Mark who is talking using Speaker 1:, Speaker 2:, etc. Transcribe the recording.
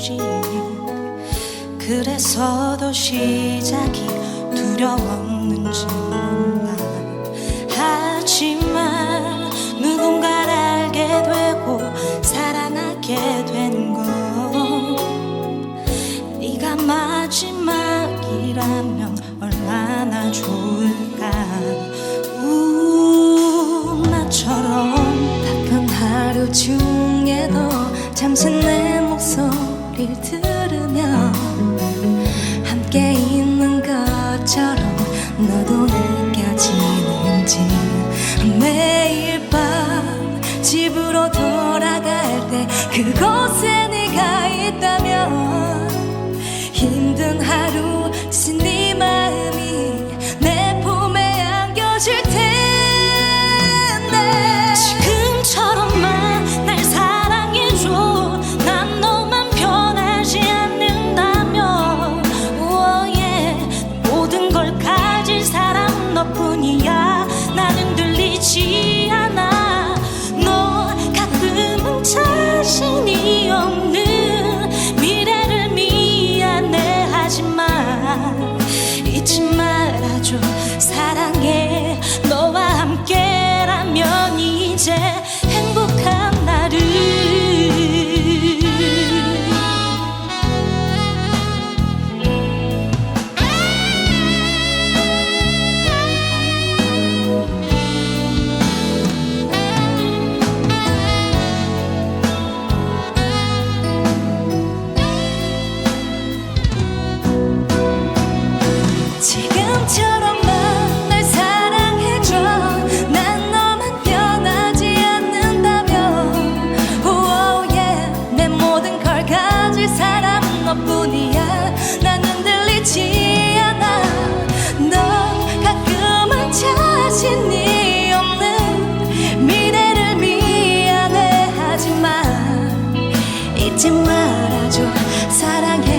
Speaker 1: 거지. 그래서 더 시작이 두려웠는지 몰라. 하지만 누군가를 알게 되고 사랑하게 된 건 네가 마지막이라면 얼마나 좋을까. 우 나처럼
Speaker 2: 바쁜 하루 중에도 잠시 내 목소리를 들으며 잊지
Speaker 1: 말아줘 말아줘. 사랑해